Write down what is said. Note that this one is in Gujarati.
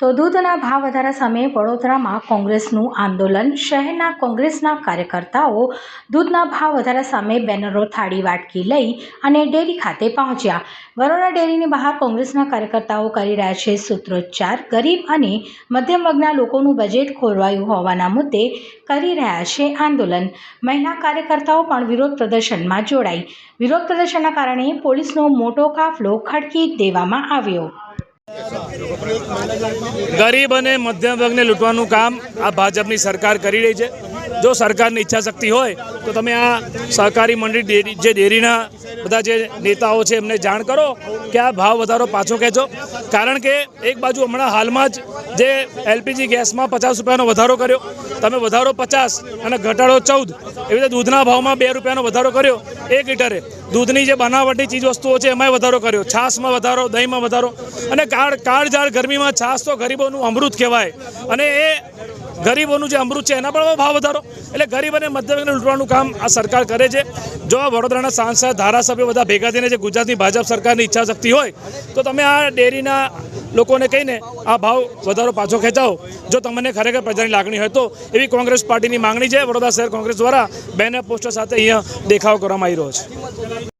તો દૂધના ભાવ વધારા સામે વડોદરામાં કોંગ્રેસનું આંદોલન, શહેરના કોંગ્રેસના કાર્યકર્તાઓ દૂધના ભાવ વધારા સામે બેનરો થાળી વાટકી લઈ અને ડેરી ખાતે પહોંચ્યા. વડોદરા ડેરીની બહાર કોંગ્રેસના કાર્યકર્તાઓ કરી રહ્યા છે સૂત્રોચ્ચાર. ગરીબ અને મધ્યમ વર્ગના લોકોનું બજેટ ખોરવાયું હોવાના મુદ્દે કરી રહ્યા છે આંદોલન. મહિલા કાર્યકર્તાઓ પણ વિરોધ પ્રદર્શનમાં જોડાઈ. વિરોધ પ્રદર્શનના કારણે પોલીસનો મોટો કાફલો ખડકી દેવામાં આવ્યો. ગરીબ અને મધ્યમ વર્ગને લૂંટવાનું કામ આ ભાજપની સરકાર કરી રહી છે. જો સરકારની ઈચ્છા શક્તિ હોય, તો તમે આ સહકારી મંડળી જે ડેરીના બધા જે નેતાઓ છે, એમને જાણ કરો કે આ ભાવ વધારો પાછો ખેંચો કારણ કે એક બાજુ હમણાં હાલમાં જ જે એલપીજી ગેસમાં પચાસ રૂપિયાનો વધારો કર્યો. તમે વધારો પચાસ અને ઘટાડો ચૌદ એવી રીતે દૂધના ભાવમાં બે રૂપિયાનો વધારો કર્યો એક લીટરે. દૂધની જે બનાવટની ચીજ વસ્તુઓ છે, એમાંય વધારો કર્યો. છાશમાં વધારો, દહીંમાં વધારો. અને કાળ, કાળઝાળ ગરમીમાં છાશ તો ગરીબોનું અમૃત કહેવાય. અને એ ગરીબોનું જે અમૃત છે, એના પણ ભાવ વધારો. એટલે ગરીબ અને મધ્યમ લૂંટવાનું કામ આ સરકાર કરે છે. જો આ વડોદરાના સાંસદ ધારાસભ્યો બધા ભેગા થઈને જે ગુજરાતની ભાજપ સરકારની ઈચ્છા શક્તિ હોય, તો તમે આ ડેરીના લોકોને કહીને આ ભાવ વધારો પાછો ખેંચાવો. જો તમને ખરેખર પ્રજાની લાગણી હોય તો એવી કોંગ્રેસ પાર્ટીની માંગણી છે. વડોદરા શહેર કોંગ્રેસ દ્વારા બેનર પોસ્ટર સાથે અહીંયા દેખાવ કરવામાં આવી રહ્યો છે.